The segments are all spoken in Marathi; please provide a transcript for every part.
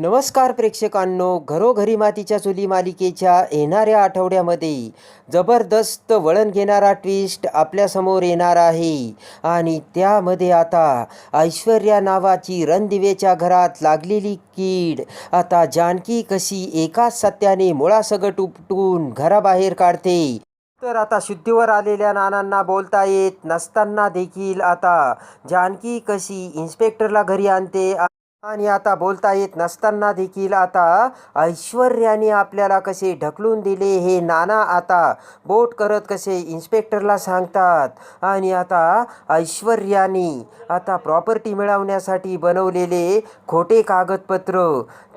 नमस्कार प्रेक्षकांनो घरोघरी मातीच्या चुली मालिकेच्या येणाऱ्या आठवड्यामध्ये जबरदस्त वळण घेणारा ट्विस्ट आपल्यासमोर येणार आहे. आणि त्यामध्ये आता ऐश्वर्या नावाची रणदिवेच्या घरात लागलेली कीड. आता जानकी कशी एकाच सत्याने मुळासगट उपटून घराबाहेर काढते. तर आता शुद्धीवर आलेल्या नानांना बोलता येत नसताना देखील आता जानकी कशी इन्स्पेक्टरला घरी आणते आणि आता बोलता येत नसताना देखील आता ऐश्वर्याने आपल्याला कसे ढकलून दिले हे नाना आता बोट करत कसे इन्स्पेक्टरला सांगतात. आणि आता ऐश्वर्याने आता प्रॉपर्टी मिळवण्यासाठी बनवलेले खोटे कागदपत्र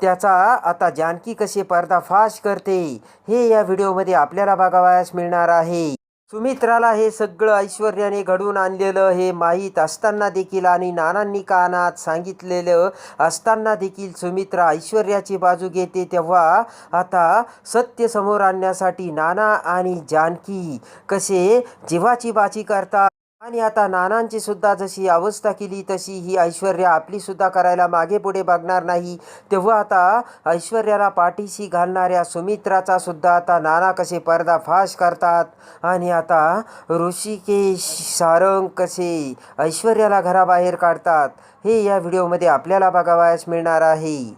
त्याचा आता जानकी कसे पर्दाफाश करते हे या व्हिडिओमध्ये आपल्याला बघावयास मिळणार आहे. सुमित्राला हे सगळं ऐश्वर्याने घडवून आणलेलं हे माहीत असताना देखील आणि नानांनी कानात सांगितलेलं असताना देखील सुमित्रा ऐश्वर्याची बाजू घेते तेव्हा आता सत्य समोर आणण्यासाठी नाना आणि जानकी कसे जीवाची बाची करतात. आणि आता नानांची सुद्धा जशी अवस्था केली तशी ही ऐश्वर्या आपली सुद्धा करायला मागे पुढे बघणार नाही. तेव्हा आता ऐश्वर्याला पाठीशी घालणाऱ्या सुमित्राचा सुद्धा आता नाना कसे पर्दाफाश करतात? आणि आता ऋषिकेश सारंग कसे ऐश्वर्याला घराबाहेर काढतात? हे या व्हिडिओमध्ये आपल्याला बघावयास मिळणार आहे.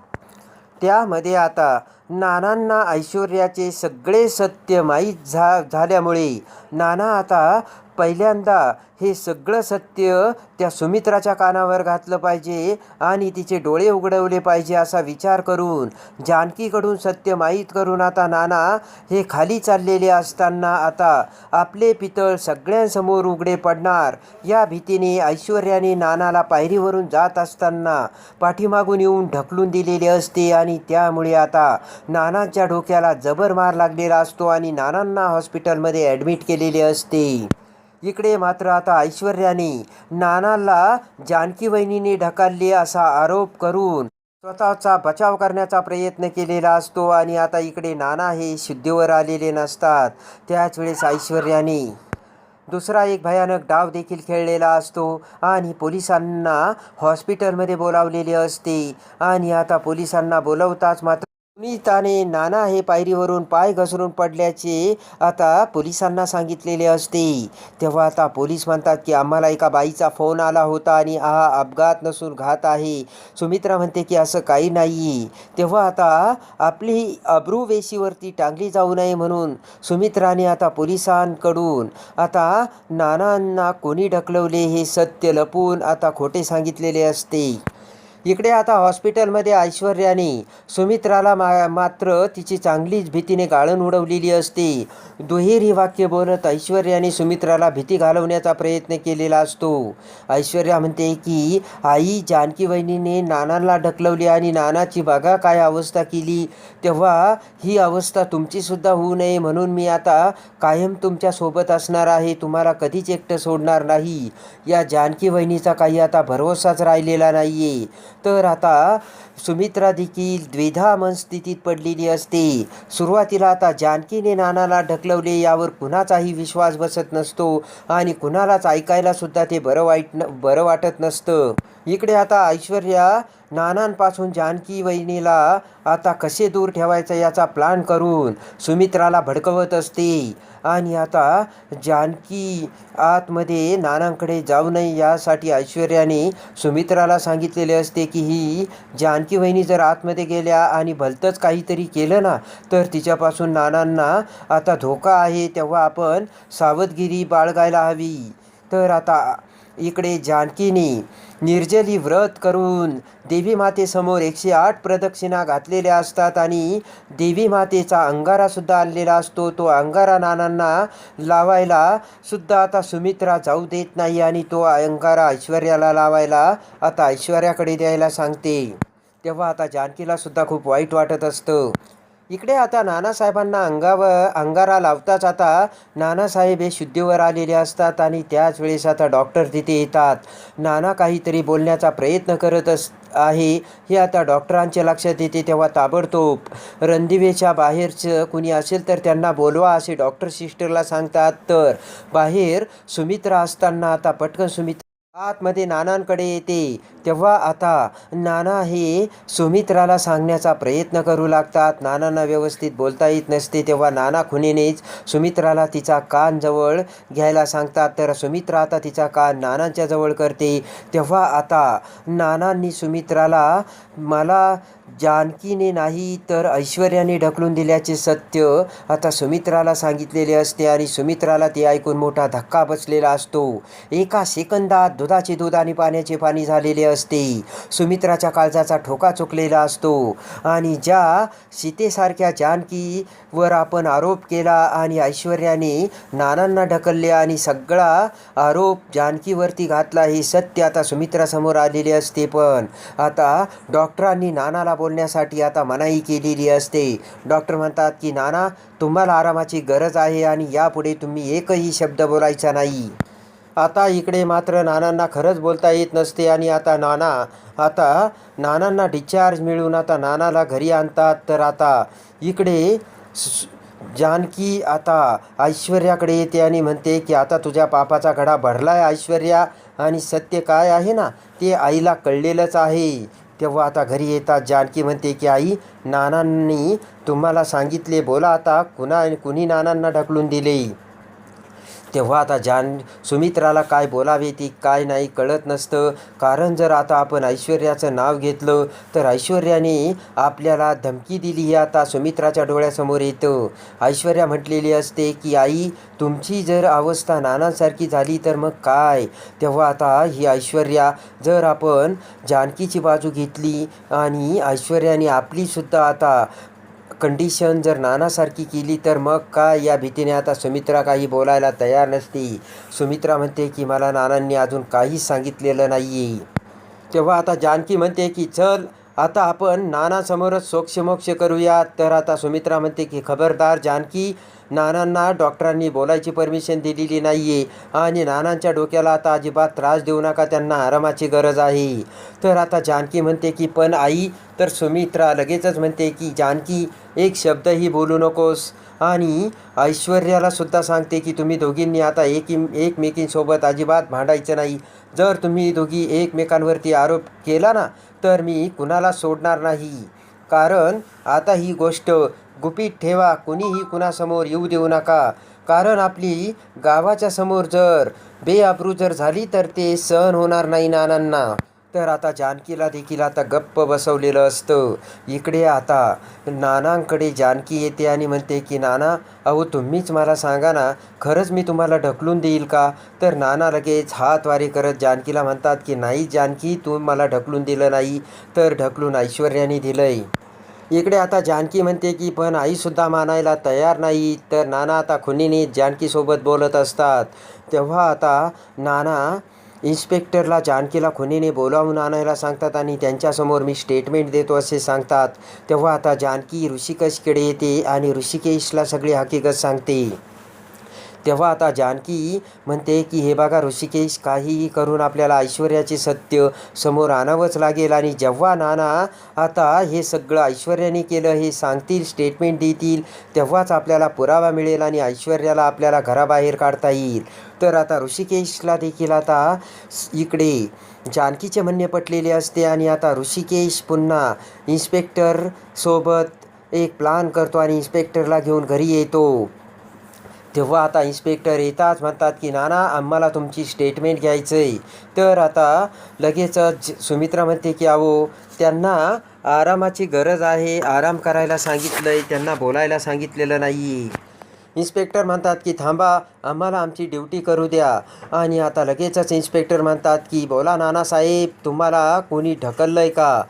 त्यामध्ये आता नानांना ऐश्वर्याचे सगळे सत्य माहीत झा झाल्यामुळे नाना आता पहिल्यांदा हे सगळं सत्य त्या सुमित्राच्या कानावर घातलं पाहिजे आणि तिचे डोळे उघडवले पाहिजे असा विचार करून जानकीकडून सत्य माहीत करून आता नाना हे खाली चाललेले असताना आता आपले पितळ सगळ्यांसमोर उघडे पडणार. या भीतीने ऐश्वर्याने नानाला पायरीवरून जात असताना पाठीमागून येऊन ढकलून दिलेले असते आणि त्यामुळे आता नानांच्या डोक्याला जबर मार लागलेला असतो आणि नानांना हॉस्पिटलमध्ये ॲडमिट केलेले असते. इकडे मात्र आता ऐश्वर्याने नानाला जानकी वहिनीने ढकलले असा आरोप करून स्वतःचा बचाव करण्याचा प्रयत्न केलेला असतो आणि आता इकडे नाना हे शुद्धीवर आलेले नसतात. त्याच वेळेस ऐश्वर्याने दुसरा एक भयानक डाव देखील खेळलेला असतो आणि पोलिसांना हॉस्पिटलमध्ये बोलावलेले असते. आणि आता पोलिसांना बोलवताच मात्र सुमिताने नाना हे पायरीवरून पाय घसरून पडल्याचे आता पोलिसांना सांगितलेले असते. तेव्हा आता पोलीस म्हणतात की आम्हाला एका बाईचा फोन आला होता आणि हा अपघात नसून घात आहे. सुमित्रा म्हणते की असं काही नाही तेव्हा आता आपली अब्रू वेशीवरती टांगली जाऊ नये म्हणून सुमित्राने आता पोलिसांकडून आता नानांना कोणी ढकलवले हे सत्य लपून आता खोटे सांगितलेले असते. इकडे आता हॉस्पिटलमध्ये ऐश्वर्याने सुमित्राला मा मात्र तिची चांगलीच भीतीने गाळण उडवलेली असते. दुहेरी वाक्य बोलत ऐश्वर्याने सुमित्राला भीती घालवण्याचा प्रयत्न केलेला असतो. ऐश्वर्या म्हणते की आई जानकी वहिनीने नानांना ढकलवली आणि नानाची बघा काय अवस्था केली. तेव्हा ही अवस्था तुमचीसुद्धा होऊ नये. म्हणून मी आता कायम तुमच्यासोबत असणार आहे. तुम्हाला कधीच एकटं सोडणार नाही. या जानकी वहिनीचा काही आता भरवसाच राहिलेला नाही आहे तर आता सुमित्रा देखील द्विधा मनस्थितीत पडलेली असते. सुरुवातीला आता जानकीने नानाला ढकलवले यावर कुणाचाही विश्वास बसत नसतो आणि कुणालाच ऐकायला सुद्धा ते बरं वाईट न बरं वाटत नसतं. इकडे आता ऐश्वर्या नानांपासून जानकी वहिनीला आता कसे दूर ठेवायचं याचा प्लान करून सुमित्राला भडकवत असते. आणि आता जानकी आतमध्ये नानांकडे जाऊ नये यासाठी ऐश्वर्याने सुमित्राला सांगितलेले असते की ही जानकी वहिनी जर आतमध्ये गेल्या आणि भलतंच काहीतरी केलं ना तर तिच्यापासून नानांना आता धोका आहे तेव्हा आपण सावधगिरी बाळगायला हवी. तर आता इकडे जानकीने निर्जली व्रत करून देवी मातेसमोर एकशे आठ प्रदक्षिणा घातलेल्या असतात आणि देवी मातेचा अंगारासुद्धा आणलेला असतो. तो अंगारा नानांना लावायला सुद्धा आता सुमित्रा जाऊ देत नाही आणि तो अंगारा ऐश्वर्याला लावायला आता ऐश्वर्याकडे द्यायला सांगते. तेव्हा आता जानकीला सुद्धा खूप वाईट वाटत असतं. इकडे आता नानासाहेबांना अंगावर अंगारा लावताच आता नानासाहेब हे शुद्धीवर आलेले असतात आणि त्याच वेळेस आता डॉक्टर तिथे येतात. नाना काहीतरी बोलण्याचा प्रयत्न करत अस आहे. हे आता डॉक्टरांच्या लक्षात येते तेव्हा ताबडतोब रणदिवेच्या बाहेरचं कुणी असेल तर त्यांना बोलवा असे डॉक्टर सिस्टरला सांगतात. तर बाहेर सुमित्रा असताना आता पटकन सुमित्रा आतमध्ये नानांकडे येते. तेव्हा आता नाना हे सुमित्राला सांगण्याचा प्रयत्न करू लागतात. नानांना व्यवस्थित बोलता येत नसते. तेव्हा नाना खुनीनेच सुमित्राला तिचा कान जवळ घ्यायला सांगतात. तर सुमित्रा आता तिचा कान नानांच्या जवळ करते. तेव्हा आता नानांनी सुमित्राला मला जानकीने नाही तर ऐश्वर्याने ढकलून दिल्याचे सत्य आता सुमित्राला सांगितलेले असते आणि सुमित्राला ते ऐकून मोठा धक्का बसलेला असतो. एका सेकंदात दुधाचे दूध आणि पाण्याचे पाणी झालेले असते. सुमित्राच्या काळजाचा ठोका चुकलेला असतो आणि ज्या सीतेसारख्या जानकीवर आपण आरोप केला आणि ऐश्वर्याने नानांना ढकलले आणि सगळा आरोप जानकीवरती घातला हे सत्य आता सुमित्रासमोर आलेले असते. पण आता डॉक्टरांनी नानाला बोलण्यासाठी आता मनाई केलेली असते. डॉक्टर म्हणतात की नाना तुम्हाला आरामाची गरज आहे आणि यापुढे तुम्ही एकही शब्द बोलायचा नाही. आता इकडे मात्र नानांना खरंच बोलता येत नसते आणि आता नाना आता नानांना डिस्चार्ज मिळून आता नानाला घरी आणतात. तर आता इकडे जानकी आता ऐश्वर्याकडे येते आणि म्हणते की आता तुझ्या पापाचा घडा भरला आहे ऐश्वर्या आणि सत्य काय आहे ना ते आईला कळलेलंच आहे. तेव्हा आता घरी येतात. जानकी म्हणते की आई नानांनी तुम्हाला सांगितले बोला आता कुणा कुणी नानांना ढकलून दिले? तेव्हा आता जान सुमित्राला काय बोलावे ती काय नाही कळत नसतं. कारण जर आता आपण ऐश्वर्याचं नाव घेतलं तर ऐश्वर्याने आपल्याला धमकी दिली ही आता सुमित्राच्या डोळ्यासमोर येतं. ऐश्वर्या म्हटलेली असते की आई तुमची जर अवस्था नानांसारखी झाली तर मग काय? तेव्हा आता ही ऐश्वर्या जर आपण जानकीची बाजू घेतली आणि ऐश्वर्याने आपलीसुद्धा आता कंडिशन जर नानासारखी केली तर मग का या भीतीने आता सुमित्रा काही बोलायला तयार नसते. सुमित्रा म्हणते की मला नानांनी अजून काहीच सांगितलेलं नाही आहे तेव्हा आता जानकी म्हणते की चल आता आपण नानासमोरच सोक्षमोक्ष करूया तर आता सुमित्रा म्हणते की खबरदार जानकी नानांना डॉक्टरांनी बोलायची परमिशन दिलेली नाही आहे आणि नानांच्या डोक्याला आता अजिबात त्रास देऊ नका त्यांना आरामाची गरज आहे. तर आता जानकी म्हणते की पण आई तर सुमित्रा लगेचच म्हणते की जानकी एक शब्दही बोलू नकोस. आणि ऐश्वर्याला सुद्धा सांगते की तुम्ही दोघींनी आता एकी एकमेकींसोबत अजिबात भांडायचं नाही. जर तुम्ही दोघी एकमेकांवरती आरोप केला ना तर मी कुणाला सोडणार नाही. कारण आता ही गोष्ट गुपित ठेवा कुणीही कुणासमोर येऊ देऊ नका. कारण आपली गावाच्या समोर जर बेआबरू जर झाली तर ते सहन होणार नाही नानांना. तर आता जानकीला देखील आता गप्प बसवलेलं असतं. इकडे आता नानांकडे जानकी येते आणि म्हणते की नाना अहो तुम्हीच मला सांगा ना खरंच मी तुम्हाला ढकलून देईल का? तर नाना लगेच हातवारे करत जानकीला म्हणतात की नाही जानकी तू मला ढकलून दिलं नाही. तर ढकलून ऐश्वर्याने दिलंय. इकडे आता जानकी म्हणते की पण आईसुद्धा मानायला तयार नाही. तर नाना आता खुनीने जानकीसोबत बोलत असतात. तेव्हा आता नाना इन्स्पेक्टरला जानकीला खुनीने बोलावून आणायला सांगतात आणि त्यांच्यासमोर मी स्टेटमेंट देतो असे सांगतात. तेव्हा आता जानकी ऋषिकेशकडे येते आणि ऋषिकेशला सगळी हकीकत सांगते. तेव्हा आता जानकी म्हणते की हे बघा ऋषिकेश काहीही करून आपल्याला ऐश्वर्याचे सत्य समोर आणावंच लागेल आणि जेव्हा नाना आता हे सगळं ऐश्वर्याने केलं हे सांगतील स्टेटमेंट देतील तेव्हाच आपल्याला पुरावा मिळेल आणि ऐश्वर्याला आपल्याला घराबाहेर काढता येईल. तर आता ऋषिकेशला देखील आता इकडे जानकीचे म्हणणे पटलेले असते आणि आता ऋषिकेश पुन्हा इन्स्पेक्टर सोबत एक प्लान करतो आणि इन्स्पेक्टरला घेऊन घरी येतो. तेव्हा आता इन्स्पेक्टर येताच म्हणतात की नाना आम्हाला तुमची स्टेटमेंट घ्यायचं आहे तर आता लगेचच सुमित्रा म्हणते की अहो त्यांना आरामाची गरज आहे. आराम करायला सांगितलं आहे त्यांना बोलायला सांगितलेलं नाही इन्स्पेक्टर म्हणतात की थांबा आम्हाला आमची ड्युटी करू द्या. आणि आता लगेचच इन्स्पेक्टर म्हणतात की बोला नानासाहेब तुम्हाला कोणी ढकललं आहे का?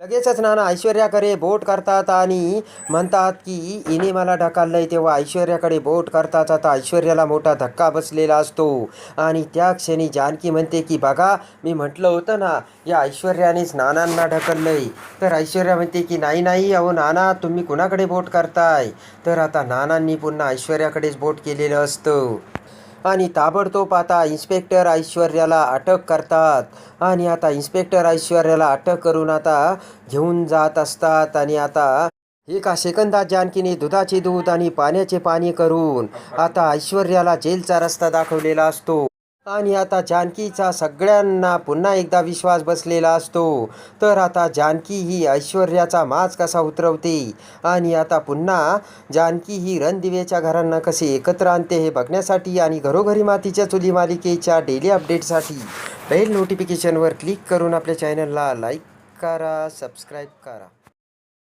लगेचच नाना ऐश्वर्याकडे बोट करतात आणि म्हणतात की इने मला ढकललंय तेव्हा ऐश्वर्याकडे बोट करतात. आता ऐश्वर्याला मोठा धक्का बसलेला असतो. आणि त्या क्षणी जानकी म्हणते की बघा मी म्हटलं होतं ना या ऐश्वर्यानेच नानांना ढकललंय. तर ऐश्वर्या म्हणते की नाही नाही अहो नाना तुम्ही कुणाकडे बोट करताय? तर आता नानांनी पुन्हा ऐश्वर्याकडेच बोट केलेलं असतं. आणि ताबडतोब आता इन्स्पेक्टर ऐश्वर्याला अटक करतात. आणि आता इन्स्पेक्टर ऐश्वर्याला अटक करून आता घेऊन जात असतात आणि आता एका सेकंदात जानकीने दुधाचे दूध आणि पाण्याचे पाणी करून आता ऐश्वर्याला जेलचा रस्ता दाखवलेला असतो. आणि आता जानकीचा सगळ्यांना पुन्हा एकदा विश्वास बसलेला असतो. तर आता जानकी ही ऐश्वर्याचा माज कसा उतरवते? आणि आता पुन्हा जानकी ही रणदिवेच्या घरांना कसे एकत्र आणते हे बघण्यासाठी आणि घरोघरी मातीच्या चुली मालिकेच्या डेली अपडेटसाठी बेल नोटिफिकेशनवर क्लिक करून आपल्या चॅनलला लाईक करा सबस्क्राईब करा.